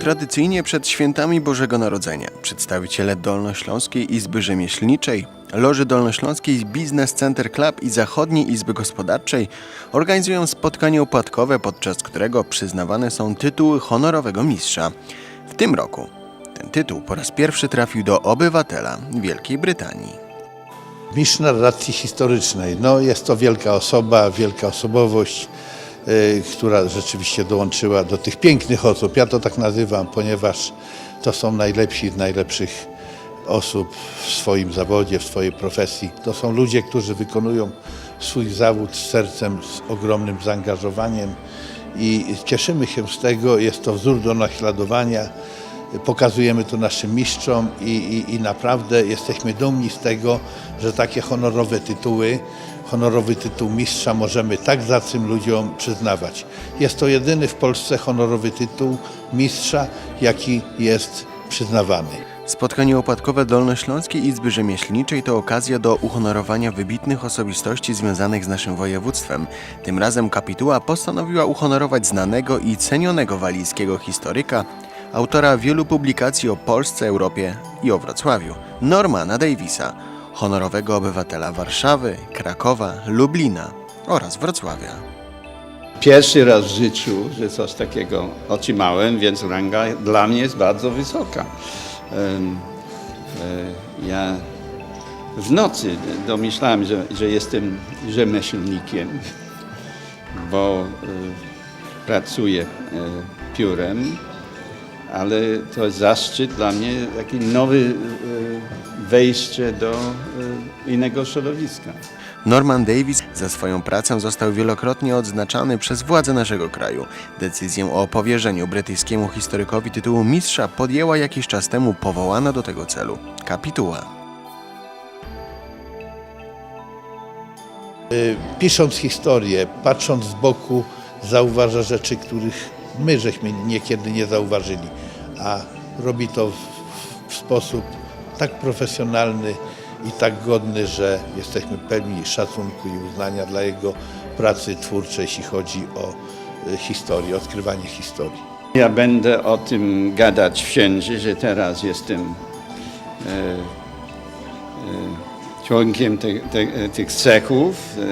Tradycyjnie przed świętami Bożego Narodzenia przedstawiciele Dolnośląskiej Izby Rzemieślniczej, Loży Dolnośląskiej Business Center Club i Zachodniej Izby Gospodarczej organizują spotkanie opłatkowe, podczas którego przyznawane są tytuły honorowego mistrza. W tym roku ten tytuł po raz pierwszy trafił do obywatela Wielkiej Brytanii. Mistrz narracji historycznej. No, jest to wielka osoba, wielka osobowość, która rzeczywiście dołączyła do tych pięknych osób. Ja to tak nazywam, ponieważ to są najlepsi z najlepszych osób w swoim zawodzie, w swojej profesji. To są ludzie, którzy wykonują swój zawód z sercem, z ogromnym zaangażowaniem i cieszymy się z tego. Jest to wzór do naśladowania. Pokazujemy to naszym mistrzom i, i, i naprawdę jesteśmy dumni z tego, że takie honorowe tytuły, honorowy tytuł mistrza możemy tak zacnym ludziom przyznawać. Jest to jedyny w Polsce honorowy tytuł mistrza, jaki jest przyznawany. Spotkanie opłatkowe Dolnośląskiej Izby Rzemieślniczej to okazja do uhonorowania wybitnych osobistości związanych z naszym województwem. Tym razem kapituła postanowiła uhonorować znanego i cenionego walijskiego historyka, autora wielu publikacji o Polsce, Europie i o Wrocławiu, Normana Davisa, honorowego obywatela Warszawy, Krakowa, Lublina oraz Wrocławia. Pierwszy raz w życiu, że coś takiego otrzymałem, więc ranga dla mnie jest bardzo wysoka. E, Ja w nocy domyślałem, że, że jestem rzemieślnikiem, bo e, pracuję e, piórem, ale to jest zaszczyt dla mnie, taki nowy wejście do e, innego środowiska. Norman Davis za swoją pracę został wielokrotnie odznaczany przez władze naszego kraju. Decyzję o powierzeniu brytyjskiemu historykowi tytułu mistrza podjęła jakiś czas temu powołana do tego celu kapituła. Y, Pisząc historię, patrząc z boku, zauważa rzeczy, których my żeśmy niekiedy nie zauważyli, a robi to w, w sposób tak profesjonalny i tak godny, że jesteśmy pełni szacunku i uznania dla jego pracy twórczej, jeśli chodzi o y, historię, odkrywanie historii. Ja będę o tym gadać wszędzie, że teraz jestem e, e, członkiem te, te, tych cechów e, e,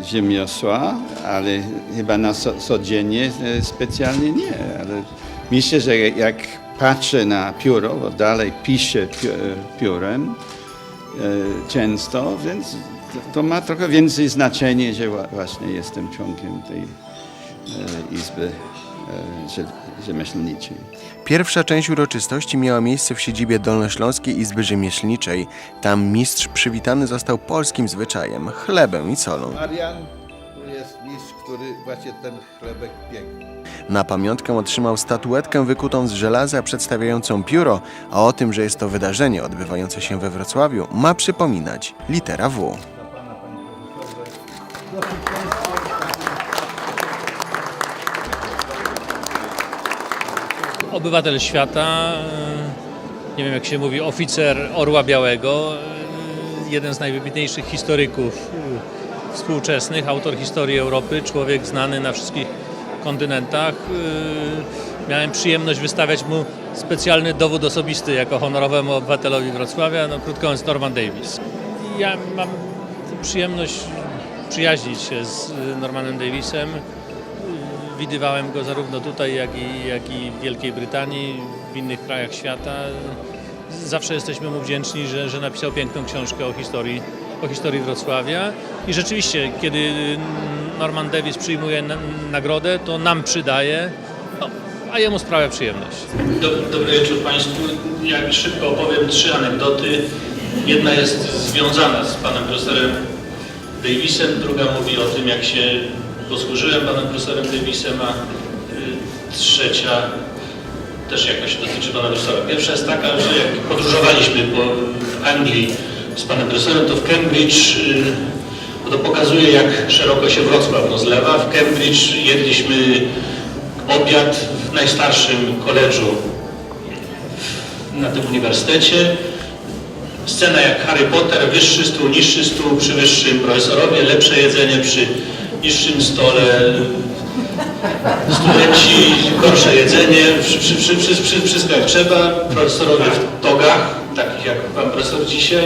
e, rzemiosła, ale chyba na co, codziennie e, specjalnie nie. Ale myślę, że jak patrzę na pióro, bo dalej piszę pi- e, piórem e, często, więc to, ma trochę więcej znaczenie, że właśnie jestem członkiem tej e, Izby Rze- Rzemieślniczej. Pierwsza część uroczystości miała miejsce w siedzibie Dolnośląskiej Izby Rzemieślniczej. Tam mistrz przywitany został polskim zwyczajem chlebem i solą. Marian który właśnie ten chlebek piekł. Na pamiątkę otrzymał statuetkę wykutą z żelaza przedstawiającą pióro, a o tym, że jest to wydarzenie odbywające się we Wrocławiu, ma przypominać litera W. Obywatel świata, e, nie wiem jak się mówi, oficer Orła Białego, e, jeden z najwybitniejszych historyków współczesnych, autor historii Europy, człowiek znany na wszystkich kontynentach. E, Miałem przyjemność wystawiać mu specjalny dowód osobisty jako honorowemu obywatelowi Wrocławia, no krótko mówiąc Norman Davis. Ja mam przyjemność przyjaźnić się z e, Normanem Davisem. Widywałem go zarówno tutaj, jak i, jak i w Wielkiej Brytanii, w innych krajach świata. Zawsze jesteśmy mu wdzięczni, że, że napisał piękną książkę o historii, o historii Wrocławia. I rzeczywiście, kiedy Norman Davis przyjmuje na, nagrodę, to nam przydaje, no, a jemu sprawia przyjemność. Dobry wieczór Państwu. Ja szybko opowiem trzy anegdoty. Jedna jest związana z panem profesorem Davisem, druga mówi o tym, jak się posłużyłem panem profesorem Davisem, a y, trzecia też jakoś dotyczy pana profesora. Pierwsza jest taka, że jak podróżowaliśmy po, w Anglii z panem profesorem, to w Cambridge, y, bo to pokazuje, jak szeroko się Wrocław rozlewa. W Cambridge jedliśmy obiad w najstarszym koledżu na tym uniwersytecie. Scena jak Harry Potter, wyższy stół, niższy stół przy wyższym profesorowie, lepsze jedzenie przy niższym stole. Studenci, gorsze jedzenie, wszy- wszy- wszy- wszy- wszy- wszystko jak trzeba, profesorowie w togach, takich jak pan profesor dzisiaj.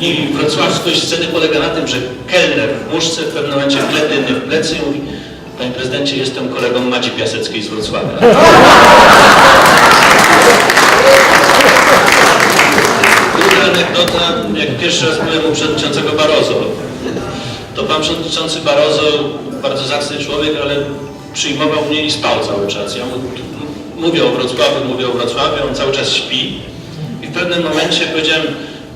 I, i wrocławskość sceny polega na tym, że kelner w muszce w pewnym momencie mnie w plecy i mówi Panie prezydencie, jestem kolegą Madzi Piaseckiej z Wrocławia. Druga anegdota, jak pierwszy raz byłem u przewodniczącego Barozo, to pan przewodniczący Barozo, bardzo zacny człowiek, ale przyjmował mnie i spał cały czas. Ja mu, mówię o Wrocławiu, mówię o Wrocławiu, on cały czas śpi. I w pewnym momencie powiedziałem,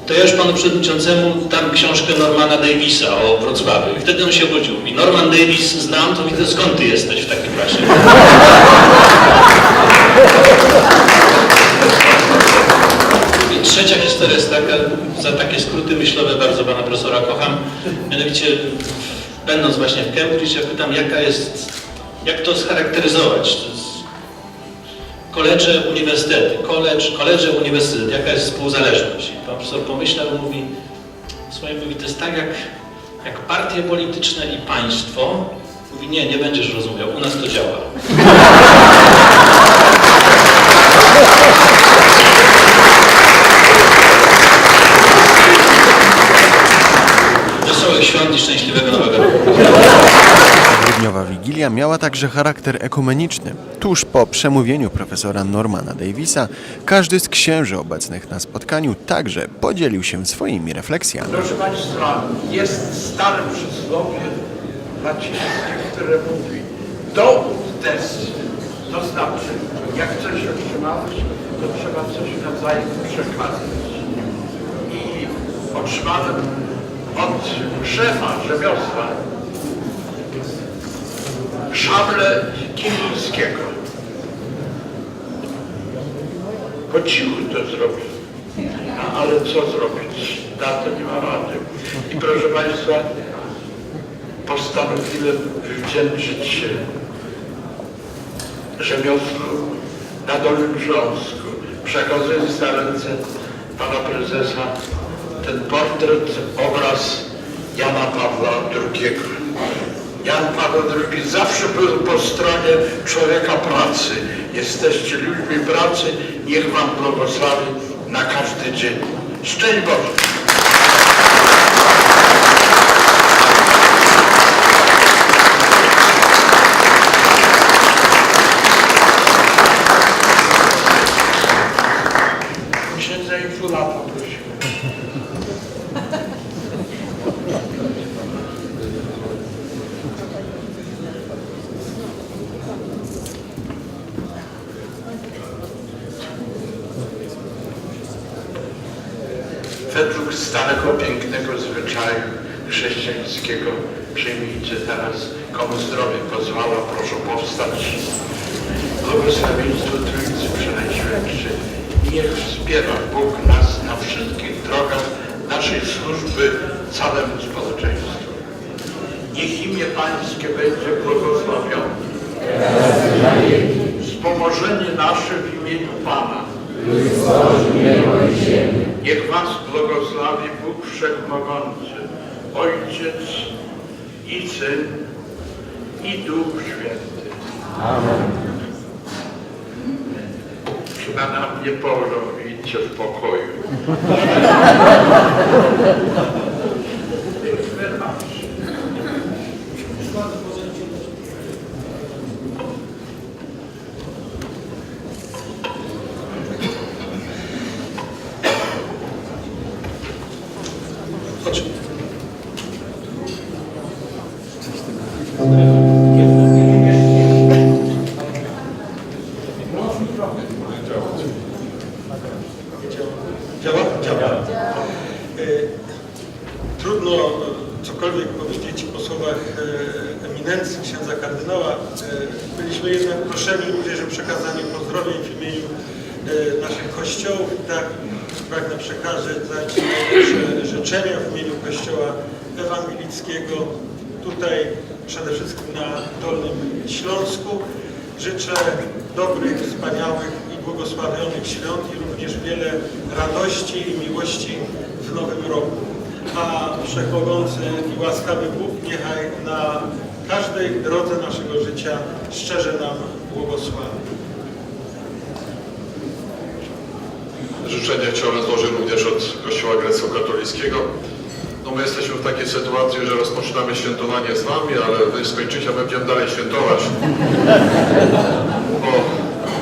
to ja już panu przewodniczącemu dam książkę Normana Davisa o Wrocławiu. I wtedy on się obudził. I Norman Davis znam, to widzę skąd ty jesteś w takim razie. Trzecia historia jest taka, za takie skróty myślowe bardzo pana profesora kocham. Mianowicie, będąc właśnie w Cambridge, ja pytam, jaka jest, jak to scharakteryzować? Koledże, uniwersytety, college, koledże, uniwersytet, jaka jest współzależność? I pan profesor pomyślał mówi, słuchaj, mówi, to jest tak jak, jak partie polityczne i państwo. Mówi, nie, nie będziesz rozumiał, u nas to działa. Wesołych świąt i szczęśliwego nowego roku. Wigilia miała także charakter ekumeniczny. Tuż po przemówieniu profesora Normana Davisa, każdy z księży obecnych na spotkaniu także podzielił się swoimi refleksjami. Proszę Państwa, jest stare przysłowie łacińskie, które mówi dowód des, to znaczy jak coś otrzymałeś, to trzeba coś nawzajem przekazać. I otrzymałem od szefa rzemiosła szable Kilińskiego. Po cichu to zrobił. No, ale co zrobić? Na to nie ma rady. I proszę Państwa, postanowiłem wdzięczyć się rzemiosłu na Dolnym Śląsku. Przekazując na ręce pana prezesa ten portret, obraz Jana Pawła II. Jan Paweł II zawsze był po stronie człowieka pracy. Jesteście ludźmi pracy, niech Wam błogosławi na każdy dzień. Szczęść Boże! Według starego, pięknego zwyczaju chrześcijańskiego przyjmijcie teraz, komu zdrowie pozwala, proszę powstać. Błogosławieństwo Trójcy Przenajświętszej. Niech wspiera Bóg nas na wszystkich drogach naszej służby całemu społeczeństwu. Niech imię Pańskie będzie błogosławione. Wspomożenie nasze w imieniu Pana. Niech Was błogosławi Bóg Wszechmogący, Ojciec i Syn i Duch Święty. Chyba na mnie położą, idźcie w pokoju. pode na Dolnym Śląsku. Życzę dobrych, wspaniałych i błogosławionych świąt i również wiele radości i miłości w nowym roku. A Wszechmogący i łaskawy Bóg niechaj na każdej drodze naszego życia szczerze nam błogosławi. Życzenia chciałbym złożyć również od Kościoła grecko-katolickiego. My jesteśmy w takiej sytuacji, że rozpoczynamy świętowanie z Wami, ale Wy skończycie, a my będziemy dalej świętować. Bo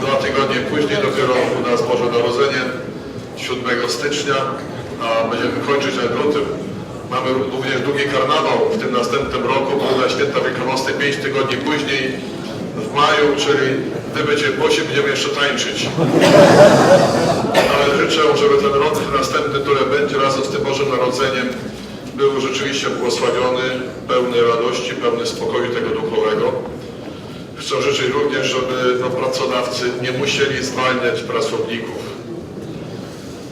dwa tygodnie później dopiero u nas Boże Narodzenie, 7 stycznia, a będziemy kończyć w lutym. Mamy również długi karnawał w tym następnym roku, bo na święta wielkanocne 5 tygodni później, w maju, czyli Wy będziecie głosi, będziemy jeszcze tańczyć. Ale życzę, żeby ten rok następny, który będzie razem z tym Bożym Narodzeniem, był rzeczywiście błogosławiony, pełny radości, pełny spokoju tego duchowego. Chcę życzyć również, żeby no, pracodawcy nie musieli zwalniać pracowników,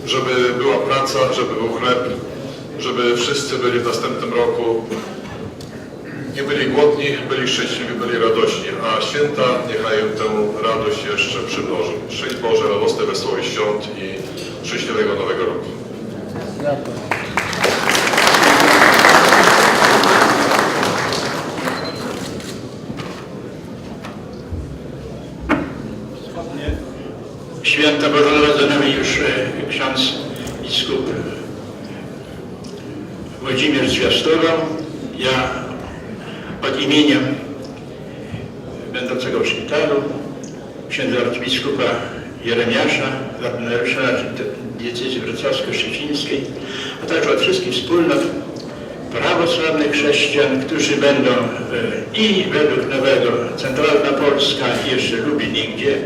żeby była praca, żeby był chleb, żeby wszyscy byli w następnym roku nie byli głodni, byli szczęśliwi, byli radośni, a święta niechaj tę radość jeszcze przymnożą. Szczęść Boże, radosne, wesołych świąt i szczęśliwego Nowego Roku. Święta Bożonarodzeniowe już e, ksiądz biskup Włodzimierz zwiastował. Ja od imienia będącego w szpitalu księdza arcybiskupa Jeremiasza, ordynariusza diecezji wrocławsko-szczecińskiej, a także od wszystkich wspólnot prawosławnych chrześcijan, którzy będą e, i według nowego Centralna Polska i jeszcze Lubin i gdzie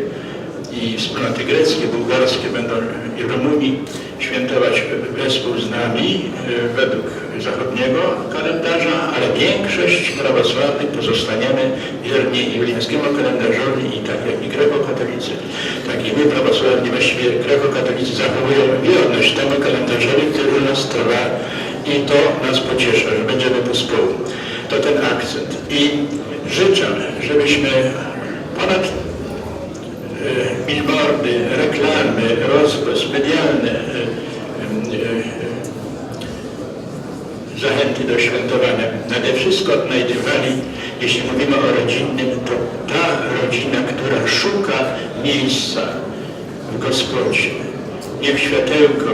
i wspólnoty greckie, bułgarskie będą i Rumuni świętować wespół z nami e, według zachodniego kalendarza, ale większość prawosławnych pozostaniemy wierni juliańskiemu kalendarzowi i tak jak i grekokatolicy, tak i my prawosławni, właściwie grekokatolicy zachowują wierność temu kalendarzowi, który u nas trwa i to nas pociesza, że będziemy pospół. To ten akcent. I życzę, żebyśmy ponad e, billboardy, reklamy, rozgłos medialny, e, e, zachęty do świętowania. Nade wszystko odnajdywali, jeśli mówimy o rodzinnym, to ta rodzina, która szuka miejsca w Gospodzie. Niech światełko,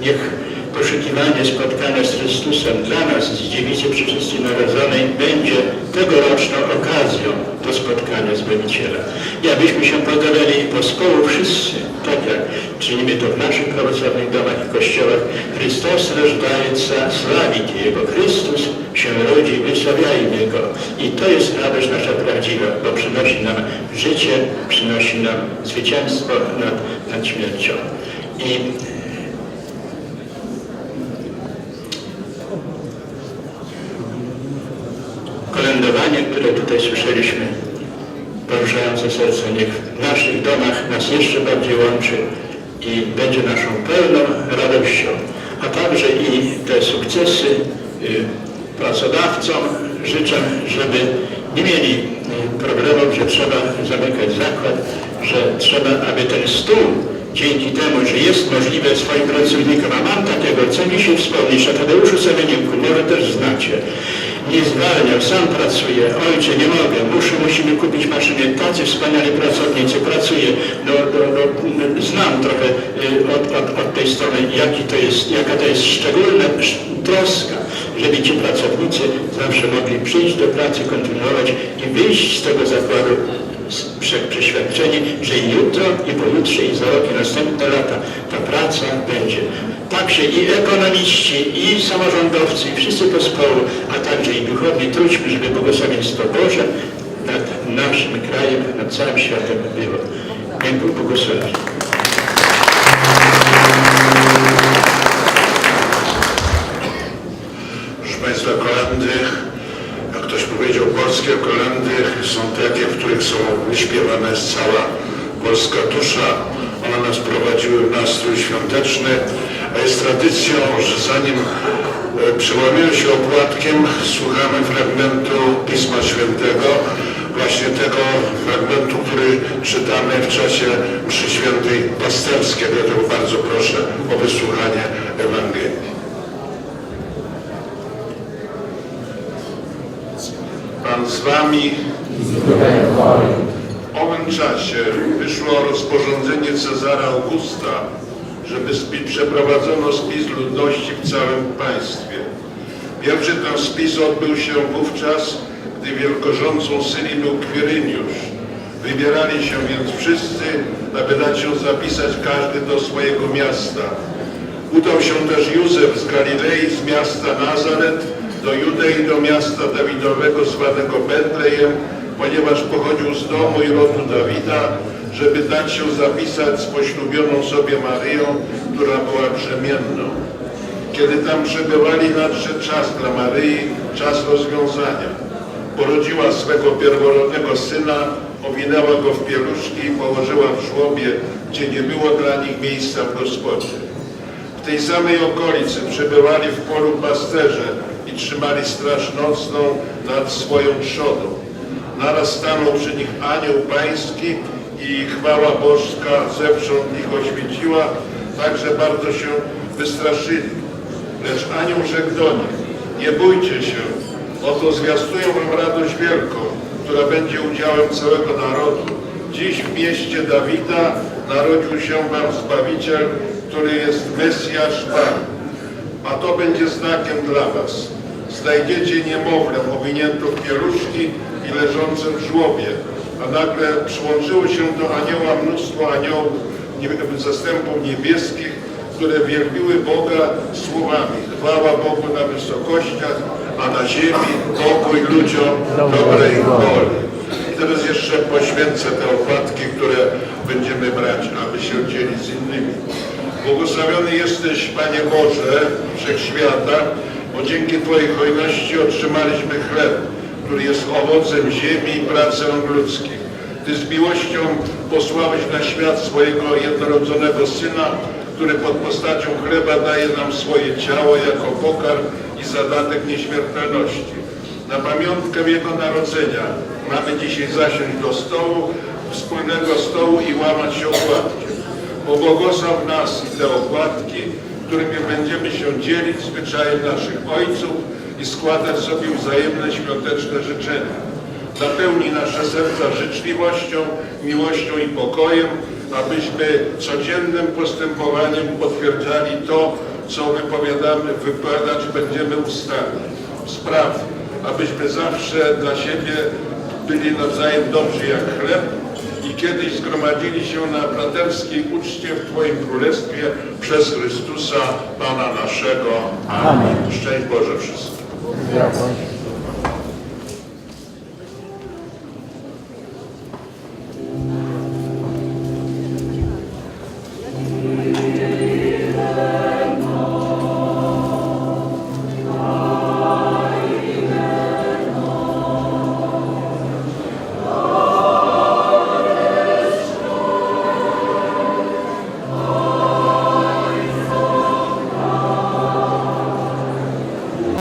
niech poszukiwanie spotkania z Chrystusem dla nas, z dziewicy przyczysty narodzonej, będzie tegoroczną okazją do spotkania Zbawiciela. I abyśmy się podarali pospołu wszyscy, tak jak czynimy to w naszych prawosławnych domach i kościołach, Chrystus rożdająca, sławit Jego, Chrystus się rodzi, wysławiajmy Go. I to jest radość nasza prawdziwa, bo przynosi nam życie, przynosi nam zwycięstwo nad, nad śmiercią. I kolędowanie, które tutaj słyszeliśmy, poruszające serce, niech w naszych domach nas jeszcze bardziej łączy i będzie naszą pełną radością, a także i te sukcesy y, pracodawcom życzę, żeby nie mieli y, problemów, że trzeba zamykać zakład, że trzeba, aby ten stół dzięki temu, że jest możliwe swoim pracownikom, a mam takiego, co mi się wspomnieć, a Tadeuszu Semeniuku, może też znacie, nie zwalniał, sam pracuje, ojcze nie mogę, muszę, musimy kupić maszynę, tacy wspaniali pracownicy, pracuje, no, no, no, znam trochę y, od, od, od tej strony, jaki to jest, jaka to jest szczególna sz- troska, żeby ci pracownicy zawsze mogli przyjść do pracy, kontynuować i wyjść z tego zakładu przeświadczeni, że jutro, i pojutrze, i za rok, i następne lata ta praca będzie. Także i ekonomiści, i samorządowcy, i wszyscy pospołu, a także i duchowni trudźmy, żeby błogosławieństwo Boże nad naszym krajem, nad całym światem było. Niech Bóg. Proszę Państwa, kolendy, jak ktoś powiedział, polskie kolendy są takie, w których są wyśpiewane cała polska dusza. One nas prowadziły w nastrój świąteczny, jest tradycją, że zanim e, przełamiemy się opłatkiem, słuchamy fragmentu Pisma Świętego, właśnie tego fragmentu, który czytamy w czasie mszy świętej pasterskiej. Dlatego bardzo proszę o wysłuchanie Ewangelii. Pan z wami. W owym czasie wyszło rozporządzenie Cezara Augusta, żeby przeprowadzono spis ludności w całym państwie. Pierwszy ten spis odbył się wówczas, gdy wielkorządcą Syrii był Kwiryniusz. Wybierali się więc wszyscy, aby dać się zapisać każdy do swojego miasta. Udał się też Józef z Galilei, z miasta Nazaret, do Judei, do miasta Dawidowego zwanego Betlejem, ponieważ pochodził z domu i rodu Dawida, żeby dać się zapisać z poślubioną sobie Maryją, która była brzemienną. Kiedy tam przebywali, nadszedł czas dla Maryi, czas rozwiązania. Porodziła swego pierworodnego syna, owinęła go w pieluszki i położyła w żłobie, gdzie nie było dla nich miejsca w gospodzie. W tej samej okolicy przebywali w polu pasterze i trzymali straż nocną nad swoją trzodą. Naraz stanął przy nich anioł pański i chwała bożka zewsząd ich oświeciła, tak że bardzo się wystraszyli. Lecz anioł rzekł do nich, nie bójcie się, oto zwiastuję wam radość wielką, która będzie udziałem całego narodu. Dziś w mieście Dawida narodził się wam Zbawiciel, który jest Mesjasz Pan. A to będzie znakiem dla was. Znajdziecie niemowlę owiniętą w pieluszki i leżące w żłobie. A nagle przyłączyło się do anioła mnóstwo aniołów zastępów niebieskich, które wielbiły Boga słowami. Chwała Bogu na wysokościach, a na ziemi pokój ludziom dobrej woli. I teraz jeszcze poświęcę te opłatki, które będziemy brać, aby się dzielić z innymi. Błogosławiony jesteś, Panie Boże, Wszechświata, bo dzięki Twojej hojności otrzymaliśmy chleb, który jest owocem ziemi i pracy rąk ludzkich. Ty z miłością posłałeś na świat swojego jednorodzonego Syna, który pod postacią chleba daje nam swoje ciało jako pokarm i zadatek nieśmiertelności. Na pamiątkę Jego narodzenia mamy dzisiaj zasiąść do stołu, wspólnego stołu i łamać się opłatki. Pobłogosław nas i te opłatki, którymi będziemy się dzielić zwyczajem naszych ojców i składać sobie wzajemne świąteczne życzenia. Napełnij nasze serca życzliwością, miłością i pokojem, abyśmy codziennym postępowaniem potwierdzali to, co wypowiadamy, wypowiadać będziemy ustami. Spraw, abyśmy zawsze dla siebie byli nawzajem dobrzy jak chleb i kiedyś zgromadzili się na braterskiej uczcie w Twoim Królestwie przez Chrystusa, Pana naszego. Amen. Szczęść Boże wszystkim. Gravando.